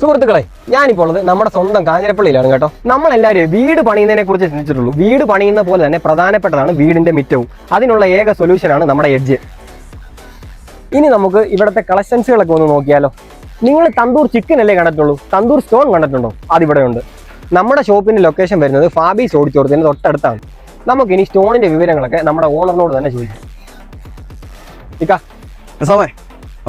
സുഹൃത്തുക്കളെ ഞാനിപ്പോൾ ഉള്ളത് നമ്മുടെ സ്വന്തം കാഞ്ഞിരപ്പള്ളിയിലാണ് കേട്ടോ. നമ്മൾ എല്ലാവരും വീട് പണിയുന്നതിനെ കുറിച്ച് ചിന്തിച്ചിട്ടുള്ളൂ. വീട് പണിയുന്ന പോലെ തന്നെ പ്രധാനപ്പെട്ടതാണ് വീടിന്റെ മിറ്റവും. അതിനുള്ള ഏക സൊല്യൂഷൻ ആണ് നമ്മുടെ എഡ്ജ് ഇനി നമുക്ക് ഇവിടുത്തെ കളക്ഷൻസുകളൊക്കെ ഒന്ന് നോക്കിയാലോ. നിങ്ങൾ തന്തൂർ ചിക്കൻ അല്ലേ കണ്ടിട്ടുള്ളൂ? തന്തൂർ സ്റ്റോൺ കണ്ടിട്ടുണ്ടോ? അതിവിടെ ഉണ്ട് നമ്മുടെ ഷോപ്പിന്റെ ലൊക്കേഷൻ വരുന്നത് ഫാബീസ് ഓടിച്ചോടത്തിന് തൊട്ടടുത്താണ്. നമുക്ക് ഇനി സ്റ്റോണിന്റെ വിവരങ്ങളൊക്കെ നമ്മുടെ ഓണറിനോട് തന്നെ ചോദിക്കാം. ഇക്കാ. സമയ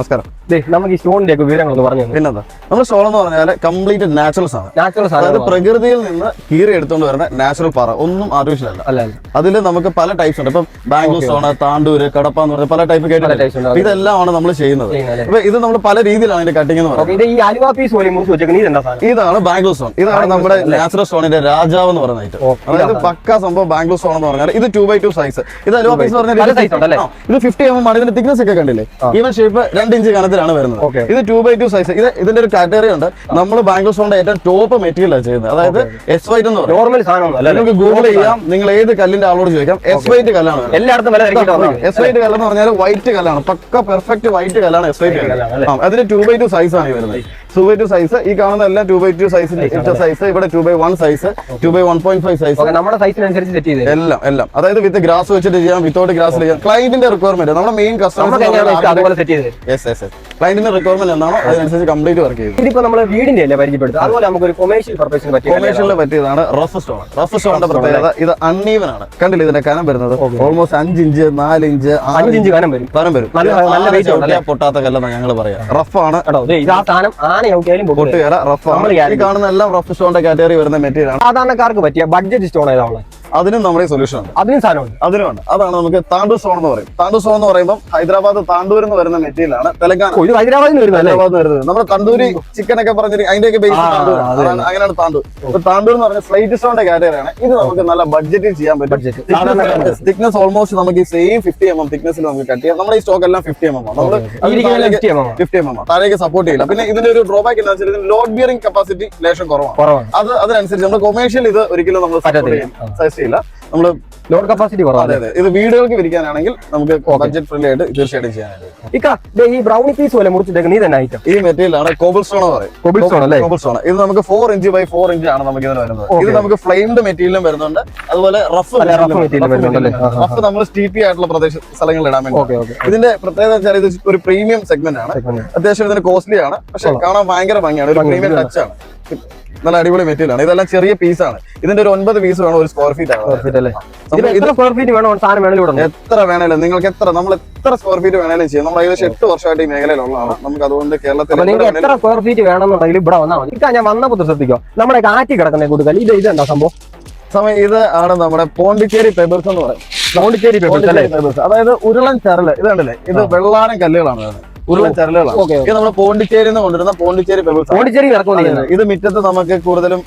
നമസ്കാരം. നമുക്ക് ഈ സ്റ്റോണിന്റെ ഒക്കെ വിവരങ്ങളൊന്ന് പറഞ്ഞു പിന്നെന്താ? നമ്മുടെ സ്റ്റോൾ എന്ന് പറഞ്ഞാൽ കംപ്ലീറ്റ് നാച്ചുറൽസ് ആണ് നാച്ചുറൽ അതായത് പ്രകൃതിയിൽ നിന്ന് കീറി എടുത്തുകൊണ്ട് വരുന്ന നാച്ചുറൽ പാറ. ഒന്നും ആർട്ടിഫിഷ്യൽ അല്ല. അല്ല അതിൽ നമുക്ക് പല ടൈപ്സ് ഉണ്ട്. ഇപ്പം ബാംഗ്ലൂർ സ്റ്റോണ് താണ്ടൂര് കടപ്പ എന്ന് പറഞ്ഞ പല ടൈപ്പ് കേട്ടിട്ടുണ്ട്. ഇതെല്ലാമാണ് നമ്മൾ ചെയ്യുന്നത്. അപ്പൊ ഇത് നമ്മൾ പല രീതിയിലാണ് ഇതിന്റെ കട്ടിങ് എന്ന് പറയുന്നത്. ഇതാണ് ബാംഗ്ലൂർ സ്റ്റോൺ ഇതാണ് നമ്മുടെ നാച്ചുറൽ സ്റ്റോണിന്റെ രാജാവ് എന്ന് പറയുന്ന അതായത് പക്ക സംഭവം ബാംഗ്ലൂർ സ്റ്റോൺ എന്ന് പറഞ്ഞാൽ ഇത് ടു ബൈ ടു സൈസ് ഇത് അലുവാ പീസ്. പറഞ്ഞാൽ ഇത് ഫിഫ്റ്റി എം എം ആണ്. ഇതിന്റെ തിക്നെസ് ഒക്കെ കണ്ടില്ലേ? ഈവൻ ഷേപ്പ് രണ്ട് ഇഞ്ച് കനത്തിലാണ് വരുന്നത്. ഇത് ടു ബൈ ടു സൈസ് ഇത് ഇതിന്റെ ഒരു കാറ്റഗറി ഉണ്ട്. നമ്മൾ ബാംഗ്ലൂർ സോണിന്റെ ഏറ്റവും ടോപ്പ് മെറ്റീരിയൽ ആണ് ചെയ്യുന്നത്. അതായത് എസ് വൈറ്റ് എന്ന് പറയുന്നത് നോർമൽ നിങ്ങൾക്ക് ഗൂഗിൾ ചെയ്യാം. നിങ്ങൾ ഏത് കല്ലിന്റെ ആളോട് ചോദിക്കാം. എസ് വൈറ്റ് കല്ലാണ്. എല്ലായിടത്തും എസ് വൈറ്റ് കല്ലെന്ന് പറഞ്ഞാൽ വൈറ്റ് കല്ലാണ്. പക്ക പെർഫെക്റ്റ് വൈറ്റ് കല്ലാണ് എസ് വൈറ്റ് കല്ലാണ് കല്ല്. അതിന് ടു ബൈ ടു സൈസ് ആണ് വരുന്നത്. ടു ബൈ ടു സൈസ് ഈ കാണുന്ന എല്ലാം two by two size size ഇവിടെ two by one size two by one point five size നമ്മുടെ സൈസിനനുസരിച്ച് സെറ്റ് ചെയ്ത് എല്ലാം എല്ലാം. അതായത് വിത്ത് ഗ്രാസ് വെച്ചിട്ട് ചെയ്യാം വിത്തൗട്ട് ഗ്രാസ് ചെയ്യാം. ക്ലൈന്റിന്റെ റിക്വയർമെന്റ് നമ്മുടെ മെയിൻ കസ്റ്റമർ അതുപോലെ സെറ്റ് ചെയ്ത് യെസ് യെസ് ക്ലൈന്റിന്റെ റിക്വയർമെന്റ് എന്താണോ അതിനനുസരിച്ച് കംപ്ലീറ്റ് വർക്ക് ചെയ്യും ഇതിപ്പോ നമ്മൾ വീടിന്റെ അല്ലേ പരിചയപ്പെടുത്തുക? അതുപോലെ നമുക്ക് ഒരു കൊമേഴ്ഷ്യൽ പർപ്പസിന് പറ്റിയ കൊമേഴ്ഷ്യലിന് പറ്റിയതാണ് റഫ് സ്റ്റോൺ റഫ് സ്റ്റോണിന്റെ പ്രത്യേകത ഇത് അൺഈവൻ ആണ്. കണ്ടില്ല ഇതിന്റെ കനം വരുന്നത്? ഓൾമോസ്റ്റ് അഞ്ച് ഇഞ്ച് നാല് ഇഞ്ച് അഞ്ച് ഇഞ്ച് കനം വരും. കനം വരും. നല്ല- വെയിറ്റ് പൊട്ടാത്ത കല്ലെന്നാണ് ഞങ്ങൾ പറയാം. റഫ് കേട്ടോ ദേ ഇത് ആ സാധനം ആന ചവിട്ടിയാലും പൊട്ടും പൊട്ടുകയറ റഫ് ആണ്. ഈ. കാണുന്ന എല്ലാം റഫ് സ്റ്റോണിന്റെ കാറ്റഗറി വരുന്ന മെറ്റീരിയൽ ആണ്. സാധാരണക്കാർക്ക് പറ്റിയ ബഡ്ജറ്റ് സ്റ്റോൺ ഏതാണ് അതിനും നമ്മുടെ സൊല്യൂഷൻ ഉണ്ട്. അതിനും സാധനമുണ്ട് അതിനുണ്ട് അതാണ് നമുക്ക് താണ്ടൂർ സോൺ എന്ന് പറയും താണ്ടൂർ സോൺ എന്ന് പറയുമ്പോൾ ഹൈദരാബാദ് താണ്ടൂർ എന്ന് വരുന്ന മെറ്റീരിയലാണ് തെലങ്കാന. ഹൈദരാബാദിൽ നിന്ന് ഹൈദരാബാദ് വരുന്നത്. നമ്മുടെ തണ്ടൂരി ചിക്കൻ ഒക്കെ പറഞ്ഞിട്ട് അതിന്റെയൊക്കെ ബേസ് താണ്ടൂർ അങ്ങനെയാണ് താണ്ടൂർ. അപ്പൊ താണ്ടൂർ എന്ന് പറഞ്ഞ സ്ലൈറ്റ് സ്റ്റോണിന്റെ കാറ്റഗറിയാണ് ഇത് നമുക്ക് നല്ല ബഡ്ജറ്റിൽ ചെയ്യാൻ പറ്റും. തിക്നെസ് ഓൾമോസ്റ്റ് നമുക്ക് ഈ same fifty M M thickness നമുക്ക് കട്ട് ചെയ്യാം. നമ്മുടെ ഈ സ്റ്റോക്ക് എല്ലാം ഫിഫ്റ്റി എം എം നമ്മൾ ഈ ഇരിക്കുന്ന 50 ആണ്. ഫിഫ്റ്റി എം എം താഴേക്ക് സപ്പോർട്ട് ചെയ്യില്ല. പിന്നെ ഇതിന്റെ ഒരു ഡ്രോബാക്ക് എന്താ വെച്ചാൽ ലോഡ് ബിയറിംഗ് കപ്പാസിറ്റി ലേശം കുറവാണ്. കുറവാണ്. അത് അതിനനുസരിച്ച് നമ്മൾ കൊമേഴ്ഷ്യൽ ഇത് ഒരിക്കലും നമ്മൾ ചെയ്യില്ല. നമ്മൾ ലോഡ് കപ്പാസിറ്റി കുറവാണ് അതെ ഇത് വീടുകൾക്ക് വിരിക്കാനാണെങ്കിൽ നമുക്ക് ബഡ്ജറ്റ് ഫ്രണ്ട്ലി ആയിട്ട് തീർച്ചയായിട്ടും ചെയ്യാനായിട്ട് ഇക്ക ദേ ഈ ബ്രൗണി പീസ് പോലെ മുറിച്ചിട്ടേക്ക് നീ തന്നെ ഐറ്റം ഈ മെറ്റീരിയൽ ആണ് കോബിൾ സ്റ്റോൺ പറയും. കോബിൾ സ്റ്റോൺ അല്ലേ? കോബിൾ സ്റ്റോൺ ഇത് നമുക്ക് four inch by four inch ആണ് നമുക്ക് ഇതിന് വരുന്നത് ഇത് നമുക്ക് ഫ്ലെയിംഡ് മെറ്റീരിയലും വരുന്നുണ്ട്. അതുപോലെ റഫ് റഫ് നമ്മൾ സ്റ്റീപ്പി ആയിട്ടുള്ള പ്രദേശ സ്ഥലങ്ങളിൽ ഇടാൻ വേണ്ടി. ഓക്കേ ഓക്കേ ഇതിന്റെ പ്രത്യേകത വെച്ചാൽ ഇത് ഒരു പ്രീമിയം സെഗ്മെന്റ് ആണ്. അത്യാവശ്യം ഇതിന് കോസ്റ്റ്ലി ആണ്. പക്ഷെ കാണാൻ ഭയങ്കര ഭംഗിയാണ്. ഒരു പ്രീമിയം ടച്ച് ആണ്. നല്ല അടിപൊളി മെറ്റീരിയൽ ആണ്. ഇതെല്ലാം ചെറിയ പീസ് ആണ്. ഇതിന്റെ ഒരു ഒൻപത് പീസ് വേണം ഒരു സ്ക്വയർ ഫീറ്റ് സ്ക്വയർ ഫീറ്റ് വേണം? സാധനം വേണമെങ്കിലും. എത്ര വേണേലും നിങ്ങൾക്ക് എത്ര നമ്മൾ എത്ര സ്ക്വയർ ഫീറ്റ് വേണേലും ചെയ്യും. നമ്മൾ ഏകദേശം എട്ട് വർഷമായിട്ട് ഈ മേഖലയിലുള്ളതാണ്. നമുക്ക് അതുകൊണ്ട് കേരളത്തിൽ എത്ര സ്ക്വയർ ഫീറ്റ് വേണമെന്നുണ്ടെങ്കിൽ ഇവിടെ വന്നാൽ മതി. ഞാൻ വന്നപ്പോൾ ശ്രദ്ധിക്കോ. നമ്മുടെ കാറ്റി കിടക്കുന്ന കൂടുതൽ ഇത് ഇതെന്താ സംഭവം? സമയം ഇത് ആണ് നമ്മുടെ പോണ്ടിച്ചേരി പെബിൾസ് എന്ന് പറയും. പോണ്ടിച്ചേരി പേപ്പേഴ്സ്. അതായത് ഉരുളൻ ചരൽ ഇത് കണ്ടില്ലേ? ഇത് വെള്ളാരം കല്ലുകളാണ് ഇത് നമ്മൾ പോണ്ടിച്ചേരി നിന്ന് കൊണ്ടുവരുന്ന പോണ്ടിച്ചേരി പെബിൾസ് പോണ്ടിച്ചേരി ഇത് മുറ്റത്ത് നമുക്ക് കൂടുതലും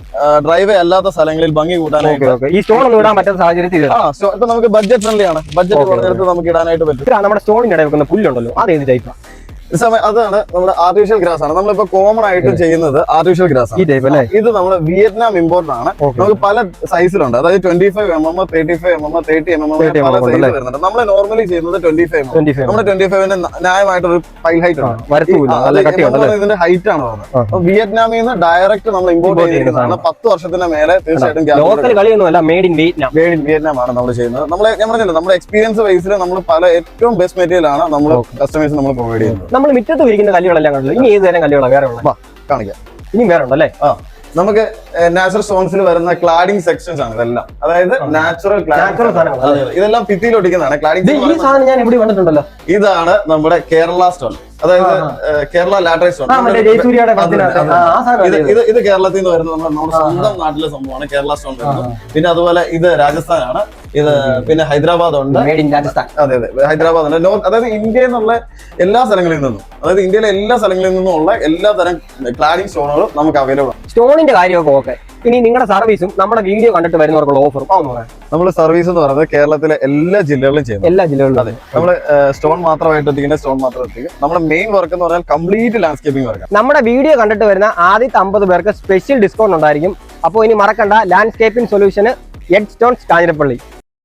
ഡ്രൈവേ അല്ലാത്ത സ്ഥലങ്ങളിൽ ഭംഗി കൂട്ടാനായിട്ട് ഈ സ്റ്റോൺ ഒന്നും ഇടാൻ പറ്റാത്ത സാഹചര്യത്തിൽ ഇപ്പൊ നമുക്ക് ബഡ്ജറ്റ് ഫ്രണ്ട്ലി ആണ്. ബഡ്ജറ്റ് കുറഞ്ഞെടുത്ത് നമുക്ക് ഇടാനായിട്ട് പറ്റും. നമ്മുടെ സ്റ്റോണിന്റെ ഇടയിൽ വെക്കുന്ന പുല്ലുണ്ടല്ലോ. അതേ ഏത് ടൈപ്പാ ഈ സമയം അതാണ് നമ്മുടെ ആർട്ടിഫിഷ്യൽ ഗ്രാസ് ആണ്. നമ്മളിപ്പോ കോമൺ ആയിട്ട് ചെയ്യുന്നത് ആർട്ടിഫിഷ്യൽ ഗ്രാസ് ആണ്. ഇത് നമ്മുടെ വിയറ്റ്നാം ഇമ്പോർട്ട് ആണ്. നമുക്ക് പല സൈസിലുണ്ട് അതായത് twenty five M M thirty five M M thirty M M 30 പല സൈസ്? വരുന്നുണ്ട്. നമ്മൾ നോർമലി ചെയ്യുന്നത് ട്വന്റി ഫൈവ് നമ്മുടെ ട്വന്റി ഫൈവിന്റെ ന്യായമായിട്ടൊരു ഫൈൽ ഹൈറ്റ് ആണ് ഇതിന്റെ ഹൈറ്റ് ആണ് വിയറ്റ്നാമിൽ നിന്ന് ഡയറക്റ്റ് നമ്മൾ ഇമ്പോർട്ട് ചെയ്തിരിക്കുന്നതാണ്. പത്ത് വർഷത്തിന് മേലെ തീർച്ചയായിട്ടും മെയ്ഡ് ഇൻ വിയറ്റ്നാം വിയറ്റ്നാം ആണ് നമ്മൾ ചെയ്യുന്നത്. നമ്മൾ ഞാൻ പറഞ്ഞില്ല നമ്മുടെ എക്സ്പീരിയൻസ് വൈസിൽ നമ്മൾ പല ഏറ്റവും ബെസ്റ്റ് മെറ്റീരിയൽ ആണ് നമ്മൾ കസ്റ്റമേഴ്സ് നമ്മൾ പ്രൊവൈഡ് ചെയ്യുന്നത്. നമ്മൾ മുറ്റത്ത് വിരിക്കുന്ന കല്ലുകളെല്ലാം കണ്ടല്ലോ. ഇനി ഏത് തരം കല്ലുകളാണ് വേറെ ഉള്ളത്? കാണിക്കാം. ഇനിയും വേറെ ഉണ്ടല്ലേ? ആ നമുക്ക് നാച്ചുറൽ സ്റ്റോൺസിൽ വരുന്ന ക്ലാഡിംഗ് സെക്ഷൻസ് ആണ് ഇതെല്ലാം. അതായത് നാച്ചുറൽ സാധനങ്ങൾ, ഇതെല്ലാം ഭിത്തിയിൽ ഒട്ടിക്കുന്നതാണ് ക്ലാഡിംഗ് ഈ സാധനം ഞാൻ ഇവിടെ കണ്ടിട്ടുണ്ടല്ലോ. ഇതാണ് നമ്മുടെ കേരള സ്റ്റോൺ അതായത് കേരള ലാറ്ററൈ സ്റ്റോൺ ഇത്. ഇത് ഇത് കേരളത്തിൽ നിന്ന് വരുന്ന നമ്മുടെ നമ്മുടെ സ്വന്തം നാട്ടിലെ സംഭവമാണ് കേരള സ്റ്റോൺ വരുന്നത്. പിന്നെ അതുപോലെ ഇത് രാജസ്ഥാനാണ്. ഇത് പിന്നെ ഹൈദരാബാദ് ഉണ്ട്. അതെ അതെ. ഹൈദരാബാദ് ഉണ്ട്. നോർത്ത് അതായത് ഇന്ത്യയിൽ നിന്നുള്ള എല്ലാ സ്ഥലങ്ങളിൽ നിന്നും അതായത് ഇന്ത്യയിലെ എല്ലാ സ്ഥലങ്ങളിൽ നിന്നും ഉള്ള എല്ലാ തരം ക്ലാഡിംഗ് സ്റ്റോണുകളും നമുക്ക് അവൈലബിൾ ആണ്. സ്റ്റോണിന്റെ കാര്യമൊക്കെ ഓക്കെ ഇനി നിങ്ങളുടെ സർവീസും നമ്മുടെ വീഡിയോ കണ്ടിട്ട് വരുന്നവർക്കുള്ള ഓഫറും നമ്മൾ നമ്മൾ സർവീസ് എന്ന് പറയുന്നത് കേരളത്തിലെ എല്ലാ ജില്ലകളിലും ചെയ്യുന്നത്. എല്ലാ ജില്ലകളിലും. അതെ. നമ്മൾ സ്റ്റോൺ മാത്രമായിട്ട് എത്തിക്കുന്ന സ്റ്റോൺ മാത്രം എത്തിക്കും നമ്മുടെ മെയിൻ വർക്ക് എന്ന് പറഞ്ഞാൽ കംപ്ലീറ്റ് ലാൻഡ്സ്കേപ്പിംഗ് വർക്ക് നമ്മുടെ വീഡിയോ കണ്ടിട്ട് വരുന്ന ആദ്യത്തെ അമ്പത് പേർക്ക് സ്പെഷ്യൽ ഡിസ്കൗണ്ട് ഉണ്ടായിരിക്കും. അപ്പോൾ ഇനി മറക്കണ്ട ലാൻഡ്സ്കേപ്പിംഗ് സൊല്യൂഷന് എഡ് സ്റ്റോൺസ് കാഞ്ഞിരപ്പള്ളി.